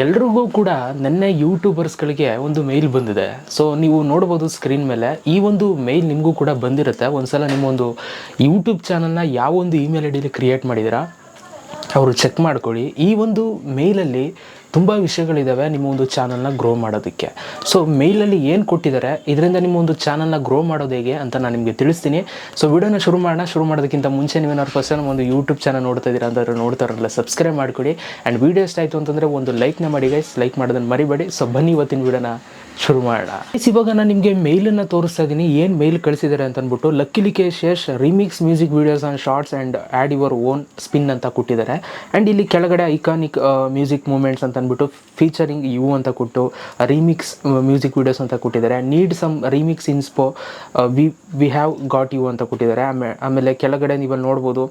ಎಲ್ರಿಗೂ ಕೂಡ ನನ್ನ ಯೂಟ್ಯೂಬರ್ಸ್ಗಳಿಗೆ ಒಂದು ಮೇಲ್ ಬಂದಿದೆ. ಸೊ ನೀವು ನೋಡ್ಬೋದು ಸ್ಕ್ರೀನ್ ಮೇಲೆ. ಈ ಒಂದು ಮೇಲ್ ನಿಮಗೂ ಕೂಡ ಬಂದಿರುತ್ತೆ. ಒಂದು ಸಲ ಒಂದು ಯೂಟ್ಯೂಬ್ ಚಾನಲ್ನ ಯಾವ ಒಂದು ಇಮೇಲ್ ಐ ಡಿಲಿ ಕ್ರಿಯೇಟ್ ಮಾಡಿದ್ದೀರಾ, ಅವರು ಚೆಕ್ ಮಾಡ್ಕೊಳ್ಳಿ. ಈ ಒಂದು ಮೇಲಲ್ಲಿ ತುಂಬ ವಿಷಯಗಳಿದ್ದಾವೆ ನಿಮ್ಮ ಒಂದು ಚಾನಲ್ನ ಗ್ರೋ ಮಾಡೋದಕ್ಕೆ. ಸೊ ಮೇಲಲ್ಲಿ ಏನು ಕೊಟ್ಟಿದ್ದಾರೆ ಇದರಿಂದ ನಿಮ್ಮ ಒಂದು ಚಾನಲ್ನ ಗ್ರೋ ಮಾಡೋದು ಹೇಗೆ ಅಂತ ನಾನು ನಿಮಗೆ ತಿಳಿಸ್ತೀನಿ. ಸೊ ವಿಡಿಯೋನ ಶುರು ಮಾಡೋಣ. ಶುರು ಮಾಡೋದಕ್ಕಿಂತ ಮುಂಚೆ ನೀವೇನಾದ್ರು ಫಸ್ಟ್ ನಮ್ಮ ಒಂದು ಯೂಟ್ಯೂಬ್ ಚಾನಲ್ ನೋಡ್ತಾ ಇದ್ದೀರಾ ಅಂತಂದ್ರೆ ನೋಡ್ತಾರಲ್ಲ ಸಬ್ಸ್ಕ್ರೈಬ್ ಮಾಡ್ಕೊಡಿ. ಆ್ಯಂಡ್ ವೀಡಿಯೋ ಇಷ್ಟ ಆಯಿತು ಅಂತಂದರೆ ಒಂದು ಲೈಕ್ನ ಮಾಡಿ ಗೈಸ್ ಲೈಕ್ ಮಾಡೋದನ್ನು ಮರಿಬೇಡಿ. ಸೊ ಬನ್ನಿ ಇವತ್ತಿನ ವಿಡಿಯೋನ. ಶುರು ಮಾಡೋಣ. ಇವಾಗ ನಾನು ನಿಮಗೆ ಮೇಲನ್ನು ತೋರಿಸ್ತಾ ಇದ್ದೀನಿ ಏನು ಮೇಲ್ ಕಳಿಸಿದ್ದಾರೆ ಅಂತ ಅಂದ್ಬಿಟ್ಟು luckily remix music videos and shorts and add your own spin ಅಂತ ಕೊಟ್ಟಿದ್ದಾರೆ. ಆ್ಯಂಡ್ ಇಲ್ಲಿ ಕೆಳಗಡೆ ಐಕಾನಿಕ್ ಮ್ಯೂಸಿಕ್ ಮೂಮೆಂಟ್ಸ್ ಅಂತ ಅಂದ್ಬಿಟ್ಟು ಫೀಚರಿಂಗ್ ಯು ಅಂತ ಕೊಟ್ಟು ರಿಮಿಕ್ಸ್ ಮ್ಯೂಸಿಕ್ ವೀಡಿಯೋಸ್ ಅಂತ ಕೊಟ್ಟಿದ್ದಾರೆ. Need some remix inspo we we have got you ಅಂತ ಕೊಟ್ಟಿದ್ದಾರೆ. ಆಮೇ, ಆಮೇಲೆ ಕೆಳಗಡೆ ನೀವು ನೋಡ್ಬೋದು.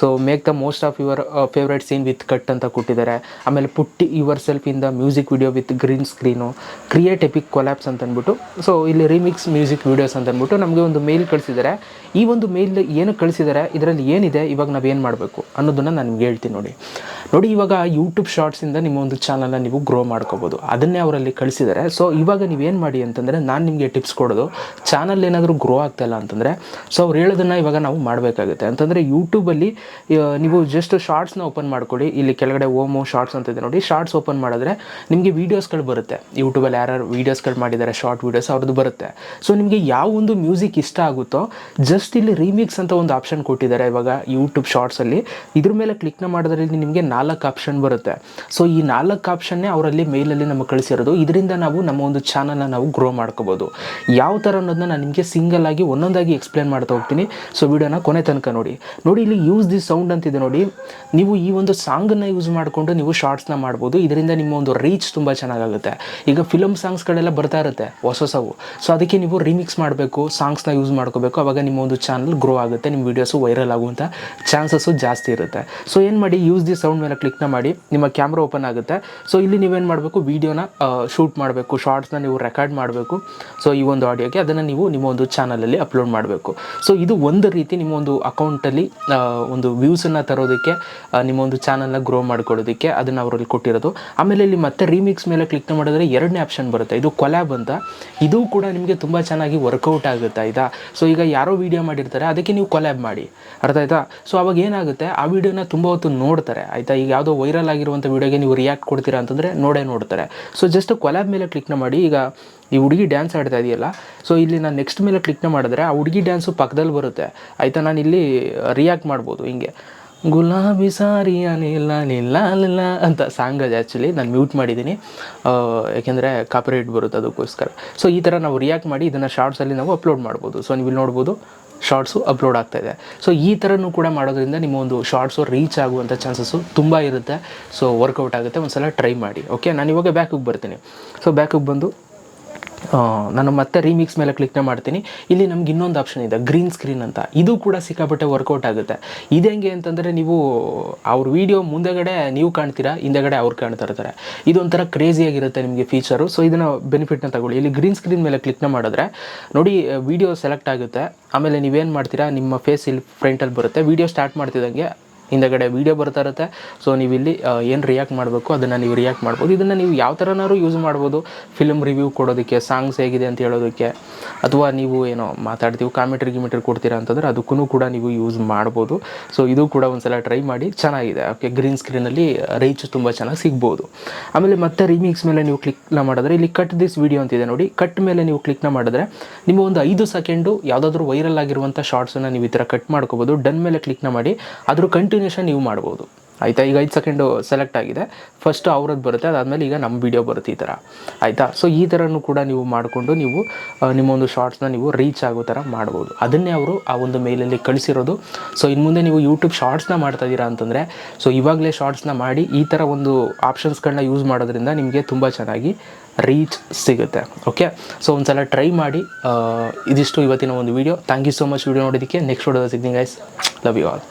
So make the most of your favourite scene with cut ಅಂತ ಕೊಟ್ಟಿದ್ದಾರೆ. ಆಮೇಲೆ put yourself in the music video with green screen create epic collabs ಅಂತ ಅಂದ್ಬಿಟ್ಟು ಸೊ ಇಲ್ಲಿ ರಿಮಿಕ್ಸ್ ಮ್ಯೂಸಿಕ್ ವೀಡಿಯೋಸ್ ಅಂತ ಅಂದ್ಬಿಟ್ಟು ನಮಗೆ ಒಂದು ಮೇಲ್ ಕಳಿಸಿದ್ದಾರೆ ಈ ಒಂದು ಮೇಲ್ ಏನು ಕಳಿಸಿದ್ದಾರೆ ಇದರಲ್ಲಿ ಏನಿದೆ, ಇವಾಗ ಏನು ಮಾಡಬೇಕು ಅನ್ನೋದನ್ನು ನಾನು ನಿಮ್ಗೆ ಹೇಳ್ತೀನಿ ನೋಡಿ. ನೋಡಿ, ಇವಾಗ ಯೂಟ್ಯೂಬ್ ಶಾರ್ಟ್ಸಿಂದ ನಿಮ್ಮ ಒಂದು ಚಾನಲ್ನ ನೀವು ಗ್ರೋ ಮಾಡ್ಕೋಬೋದು. ಅದನ್ನೇ ಅವರಲ್ಲಿ ಕಳಿಸಿದ್ದಾರೆ ಸೊ ಇವಾಗ ನೀವೇನು ಮಾಡಿ ಅಂತಂದರೆ, ನಾನು ನಿಮಗೆ ಟಿಪ್ಸ್ ಕೊಡೋದು ಚಾನಲ್ ಏನಾದರೂ ಗ್ರೋ ಆಗ್ತಾಯಿಲ್ಲ ಅಂತಂದರೆ ಸೊ ಅವ್ರು ಹೇಳೋದನ್ನು ಇವಾಗ ನಾವು ಮಾಡಬೇಕಾಗುತ್ತೆ. ಅಂತಂದರೆ ಯೂಟ್ಯೂಬಲ್ಲಿ ನೀವು ಜಸ್ಟ್ ಶಾರ್ಟ್ಸ್ನ ಓಪನ್ ಮಾಡ್ಕೊಳ್ಳಿ ಇಲ್ಲಿ ಕೆಳಗಡೆ ಓಮೋ ಶಾರ್ಟ್ಸ್ ಅಂತ ಇದೆ ನೋಡಿ ಶಾರ್ಟ್ಸ್ ಓಪನ್ ಮಾಡಿದ್ರೆ ನಿಮಗೆ ವೀಡಿಯೋಸ್ಗಳು ಬರುತ್ತೆ. ಯೂಟ್ಯೂಬಲ್ಲಿ ಯಾರ್ಯಾರು ವೀಡಿಯೋಸ್ಗಳು ಮಾಡಿದ್ದಾರೆ ಶಾರ್ಟ್ ವೀಡಿಯೋಸ್ ಅವ್ರದ್ದು ಬರುತ್ತೆ. ಸೊ ನಿಮಗೆ ಯಾವ ಒಂದು ಮ್ಯೂಸಿಕ್ ಇಷ್ಟ ಆಗುತ್ತೋ ಜಸ್ಟ್ ಇಲ್ಲಿ ರೀಮಿಕ್ಸ್ ಅಂತ ಒಂದು ಆಪ್ಷನ್ ಕೊಟ್ಟಿದ್ದಾರೆ ಇವಾಗ ಯೂಟ್ಯೂಬ್ ಶಾರ್ಟ್ಸಲ್ಲಿ ಇದ್ರ ಮೇಲೆ ಕ್ಲಿಕ್ನ ಮಾಡಿದ್ರಲ್ಲಿ ನಿಮಗೆ ನಾಲ್ಕು ಆಪ್ಷನ್ ಬರುತ್ತೆ. ಸೊ ಈ ನಾಲ್ಕು ಆಪ್ಷನ್ನೇ ಅವರಲ್ಲಿ ಮೇಲಲ್ಲಿ ನಮಗೆ ಕಳಿಸಿರೋದು. ಇದರಿಂದ ನಾವು ನಮ್ಮ ಒಂದು ಚಾನಲ್ನ ನಾವು ಗ್ರೋ ಮಾಡ್ಕೋಬೋದು. ಯಾವ ಥರ ಅನ್ನೋದನ್ನ ನಾನು ನಿಮಗೆ ಸಿಂಗಲ್ ಆಗಿ ಒಂದೊಂದಾಗಿ ಎಕ್ಸ್ಪ್ಲೇನ್ ಮಾಡ್ತಾ ಹೋಗ್ತೀನಿ. ಸೊ ವಿಡಿಯೋನ ಕೊನೆ ತನಕ ನೋಡಿ. ನೋಡಿ, ಇಲ್ಲಿ ಯೂಸ್ ದಿ ಸೌಂಡ್ ಅಂತಿದೆ ನೋಡಿ. ನೀವು ಈ ಒಂದು ಸಾಂಗನ್ನು ಯೂಸ್ ಮಾಡಿಕೊಂಡು ನೀವು ಶಾರ್ಟ್ಸ್ನ ಮಾಡ್ಬೋದು. ಇದರಿಂದ ನಿಮ್ಮ ಒಂದು ರೀಚ್ ತುಂಬ ಚೆನ್ನಾಗಾಗುತ್ತೆ. ಈಗ ಫಿಲಮ್ ಸಾಂಗ್ಸ್ಗಳೆಲ್ಲ ಬರ್ತಾ ಇರುತ್ತೆ, ಹೊಸ ಹೊಸವು. ಸೊ ಅದಕ್ಕೆ ನೀವು ರಿಮಿಕ್ಸ್ ಮಾಡಬೇಕು ಸಾಂಗ್ಸ್ನ ಯೂಸ್ ಮಾಡ್ಕೋಬೇಕು. ಅವಾಗ ನಿಮ್ಮ ಒಂದು ಚಾನಲ್ ಗ್ರೋ ಆಗುತ್ತೆ, ನಿಮ್ಮ ವೀಡಿಯೋಸು ವೈರಲ್ ಆಗುವಂಥ ಚಾನ್ಸಸ್ಸು ಜಾಸ್ತಿ ಇರುತ್ತೆ. ಸೊ ಏನು ಮಾಡಿ ಯೂಸ್ ದಿ ಸೌಂಡ್ ಮೇಲೆ ಕ್ಲಿಕ್ನ ಮಾಡಿ ನಿಮ್ಮ ಕ್ಯಾಮ್ರಾ ಓಪನ್ ಆಗುತ್ತೆ. ಸೊ ಇಲ್ಲಿ ನೀವೇನು ಮಾಡಬೇಕು? ವೀಡಿಯೋನ ಶೂಟ್ ಮಾಡಬೇಕು. ಶಾರ್ಟ್ಸ್ನ ನೀವು ರೆಕಾರ್ಡ್ ಮಾಡಬೇಕು. ಸೊ ಈ ಒಂದು ಆಡಿಯೋಗೆ ಅದನ್ನು ನೀವು ನಿಮ್ಮ ಒಂದು ಚಾನಲಲ್ಲಿ ಅಪ್ಲೋಡ್ ಮಾಡಬೇಕು. ಸೊ ಇದು ಒಂದು ರೀತಿ ನಿಮ್ಮ ಒಂದು ಅಕೌಂಟಲ್ಲಿ ಒಂದು ವ್ಯೂಸನ್ನು ತರೋದಕ್ಕೆ ನಿಮ್ಮ ಒಂದು ಚಾನಲ್ನ ಗ್ರೋ ಮಾಡ್ಕೊಳ್ಳೋದಕ್ಕೆ ಅದನ್ನು ಅವರಲ್ಲಿ ಕೊಟ್ಟಿರೋದು. ಆಮೇಲೆ ಇಲ್ಲಿ ಮತ್ತೆ ರೀಮಿಕ್ಸ್ ಮೇಲೆ ಕ್ಲಿಕ್ ಮಾಡಿದ್ರೆ ಎರಡನೇ ಆಪ್ಷನ್ ಬರುತ್ತೆ. ಇದು ಕೊಲ್ಯಾಬ್ ಅಂತ. ಇದು ಕೂಡ ನಿಮಗೆ ತುಂಬ ಚೆನ್ನಾಗಿ ವರ್ಕೌಟ್ ಆಗುತ್ತೆ ಆಯಿತಾ ಸೊ ಈಗ ಯಾರೋ ವೀಡಿಯೋ ಮಾಡಿರ್ತಾರೆ, ಅದಕ್ಕೆ ನೀವು ಕೊಲ್ಯಾಬ್ ಮಾಡಿ. ಅರ್ಥ ಆಯ್ತಾ? ಸೊ ಅವಾಗ ಏನಾಗುತ್ತೆ? ಆ ವಿಡಿಯೋನ ತುಂಬ ಹೊತ್ತು ನೋಡ್ತಾರೆ. ಆಯಿತಾ? ಈಗ ಯಾವುದೋ ವೈರಲ್ ಆಗಿರುವಂಥ ವಿಡಿಯೋಗೆ ನೀವು ರಿಯಾಕ್ಟ್ ಕೊಡ್ತೀರಾ ಅಂತಂದರೆ ನೋಡೇ ನೋಡ್ತಾರೆ. ಸೊ ಜಸ್ಟ್ ಕೊಲ್ಯಾಬ್ ಮೇಲೆ ಕ್ಲಿಕ್ನ ಮಾಡಿ, ಈಗ ಈ ಹುಡುಗಿ ಡ್ಯಾನ್ಸ್ ಆಡ್ತಾ ಇದೆಯಲ್ಲ ಸೊ ಇಲ್ಲಿ ನಾನು ನೆಕ್ಸ್ಟ್ ಮೇಲೆ ಕ್ಲಿಕ್ನ ಮಾಡಿದ್ರೆ ಆ ಹುಡುಗಿ ಡ್ಯಾನ್ಸು ಪಕ್ಕದಲ್ಲಿ ಬರುತ್ತೆ. ಆಯಿತಾ, ನಾನು ಇಲ್ಲಿ ರಿಯಾಕ್ಟ್ ಮಾಡ್ಬೋದು ಹಿಂಗೆ. ಗುಲಾಬಿ ಸಾರಿ ಅನಿಲ್ಲ ನಿಲ್ಲ ನಿಲ್ಲ ಅಂತ ಸಾಂಗ್ ಅದು ಆ್ಯಕ್ಚುಲಿ ನಾನು ಮ್ಯೂಟ್ ಮಾಡಿದ್ದೀನಿ. ಯಾಕೆಂದರೆ ಕಾಪಿರೈಟ್ ಬರುತ್ತೆ ಅದಕ್ಕೋಸ್ಕರ. ಸೊ ಈ ಥರ ನಾವು ರಿಯಾಕ್ಟ್ ಮಾಡಿ, ಇದನ್ನು ಶಾರ್ಟ್ಸಲ್ಲಿ ನಾವು ಅಪ್ಲೋಡ್ ಮಾಡ್ಬೋದು. ಸೊ ನೀವು ಇಲ್ಲಿ ನೋಡ್ಬೋದು. ಶಾರ್ಟ್ಸು ಅಪ್ಲೋಡ್ ಆಗ್ತಾ ಇದೆ. ಸೊ ಈ ಥರನೂ ಕೂಡ ಮಾಡೋದ್ರಿಂದ ನಿಮ್ಮ ಒಂದು ಶಾರ್ಟ್ಸು ರೀಚ್ ಆಗುವಂಥ ಚಾನ್ಸಸ್ಸು ತುಂಬ ಇರುತ್ತೆ. ಸೊ ವರ್ಕೌಟ್ ಆಗುತ್ತೆ. ಒಂದು ಸಲ ಟ್ರೈ ಮಾಡಿ. ಓಕೆ ನಾನು ಇವಾಗ ಬ್ಯಾಕಿಗೆ ಬರ್ತೀನಿ. ಸೊ ಬ್ಯಾಕಿಗೆ ಬಂದು ನಾನು ಮತ್ತೆ ರೀಮಿಕ್ಸ್ ಮೇಲೆ ಕ್ಲಿಕ್ನ ಮಾಡ್ತೀನಿ. ಇಲ್ಲಿ ನಮ್ಗೆ ಇನ್ನೊಂದು ಆಪ್ಷನ್ ಇದೆ ಗ್ರೀನ್ ಸ್ಕ್ರೀನ್ ಅಂತ. ಇದು ಕೂಡ ಸಿಕ್ಕಾಪಟ್ಟೆ ವರ್ಕೌಟ್ ಆಗುತ್ತೆ. ಇದು ಹೆಂಗೆ ಅಂತಂದರೆ ನೀವು ಅವ್ರ ವಿಡಿಯೋ ಮುಂದೆಗಡೆ ನೀವು ಕಾಣ್ತೀರಾ, ಹಿಂದೆಗಡೆ ಅವ್ರು ಕಾಣ್ತಾ ಇರ್ತಾರೆ. ಇದೊಂಥರ ಕ್ರೇಜಿಯಾಗಿರುತ್ತೆ ನಿಮಗೆ ಫೀಚರು ಸೊ ಇದನ್ನು ಬೆನಿಫಿಟ್ನ ತಗೊಳ್ಳಿ. ಇಲ್ಲಿ ಗ್ರೀನ್ ಸ್ಕ್ರೀನ್ ಮೇಲೆ ಕ್ಲಿಕ್ನ ಮಾಡಿದ್ರೆ, ನೋಡಿ ವಿಡಿಯೋ ಸೆಲೆಕ್ಟ್ ಆಗುತ್ತೆ. ಆಮೇಲೆ ನೀವೇನು ಮಾಡ್ತೀರಾ, ನಿಮ್ಮ ಫೇಸ್ ಇಲ್ಲಿ ಫ್ರಂಟಲ್ಲಿ ಬರುತ್ತೆ. ವಿಡಿಯೋ ಸ್ಟಾರ್ಟ್ ಮಾಡ್ತಿದ್ದಂಗೆ ಹಿಂದಗಡೆ ವೀಡಿಯೋ ಬರ್ತಾ ಇರುತ್ತೆ. ಸೊ ನೀವು ಇಲ್ಲಿ ಏನು ರಿಯಾಕ್ಟ್ ಮಾಡಬೇಕು, ಅದನ್ನು ನೀವು ರಿಯಾಕ್ಟ್ ಮಾಡ್ಬೋದು. ಇದನ್ನು ನೀವು ಯಾವ ಥರನಾದ್ರು ಯೂಸ್ ಮಾಡ್ಬೋದು. ಫಿಲ್ಮ್ ರಿವ್ಯೂ ಕೊಡೋದಕ್ಕೆ ಸಾಂಗ್ಸ್ ಹೇಗಿದೆ ಅಂತ ಹೇಳೋದಕ್ಕೆ, ಅಥವಾ ನೀವು ಏನೋ ಮಾತಾಡ್ತೀವಿ ಕಾಮೆಂಟ್ರಿ ಗಿಮೆಂಟ್ರಿ ಕೊಡ್ತೀರಾ ಅಂತಂದರೆ ಅದಕ್ಕೂ ಕೂಡ ನೀವು ಯೂಸ್ ಮಾಡ್ಬೋದು. ಸೊ ಇದು ಕೂಡ ಒಂದ್ಸಲ ಟ್ರೈ ಮಾಡಿ, ಚೆನ್ನಾಗಿದೆ. ಓಕೆ ಗ್ರೀನ್ ಸ್ಕ್ರೀನಲ್ಲಿ ರೀಚ್ ತುಂಬ ಚೆನ್ನಾಗಿ ಸಿಗ್ಬೋದು. ಆಮೇಲೆ ಮತ್ತೆ ರಿಮಿಕ್ಸ್ ಮೇಲೆ ನೀವು ಕ್ಲಿಕ್ನ ಮಾಡಿದ್ರೆ, ಇಲ್ಲಿ ಕಟ್ ದಿಸ್ ವಿಡಿಯೋ ಅಂತಿದೆ ನೋಡಿ. ಕಟ್ ಮೇಲೆ ನೀವು ಕ್ಲಿಕ್ನ ಮಾಡಿದ್ರೆ, ನಿಮ್ಮ ಒಂದು ಐದು ಸೆಕೆಂಡು ಯಾವುದಾದ್ರೂ ವೈರಲ್ ಆಗಿರುವಂಥ ಶಾರ್ಟ್ಸನ್ನು ನೀವು ಈ ಥರ ಕಟ್ ಮಾಡ್ಕೋಬೋದು. ಡನ್ ಮೇಲೆ ಕ್ಲಿಕ್ನ ಮಾಡಿ, ಅದ್ರ ಕಂಟಿನ್ಯೂಷನ್ ನೀವು ಮಾಡ್ಬೋದು. ಆಯಿತಾ? ಈಗ ಐದು ಸೆಕೆಂಡು ಸೆಲೆಕ್ಟ್ ಆಗಿದೆ. ಫಸ್ಟು ಅವ್ರದ್ದು ಬರುತ್ತೆ, ಅದಾದಮೇಲೆ ಈಗ ನಮ್ಮ ವಿಡಿಯೋ ಬರುತ್ತೆ ಈ ಥರ ಆಯಿತಾ? ಸೊ ಈ ಥರನೂ ಕೂಡ ನೀವು ಮಾಡಿಕೊಂಡು ನೀವು ನಿಮ್ಮ ಒಂದು ಶಾರ್ಟ್ಸ್ನ ನೀವು ರೀಚ್ ಆಗೋ ಥರ ಮಾಡ್ಬೋದು. ಅದನ್ನೇ ಅವರು ಆ ಒಂದು ಮೇಲಲ್ಲಿ ಕಳಿಸಿರೋದು. ಸೊ ಇನ್ನು ಮುಂದೆ ನೀವು ಯೂಟ್ಯೂಬ್ ಶಾರ್ಟ್ಸ್ನ ಮಾಡ್ತಾ ಇದ್ದೀರಾ ಅಂತಂದರೆ ಸೊ ಇವಾಗಲೇ ಶಾರ್ಟ್ಸ್ನ ಮಾಡಿ ಈ ಥರ ಒಂದು ಆಪ್ಷನ್ಸ್ಗಳನ್ನ ಯೂಸ್ ಮಾಡೋದ್ರಿಂದ ನಿಮಗೆ ತುಂಬ ಚೆನ್ನಾಗಿ ರೀಚ್ ಸಿಗುತ್ತೆ. ಓಕೆ ಸೊ ಒಂದ್ಸಲ ಟ್ರೈ ಮಾಡಿ ಇದಿಷ್ಟು ಇವತ್ತಿನ ಒಂದು video thank you so much video ನೋಡೋದಕ್ಕೆ ನೆಕ್ಸ್ಟ್ ವಿಡಿಯೋದ ಸಿಗ್ತೀನಿ ಗೈಸ್ ಲವ್ ಯು ಆಲ್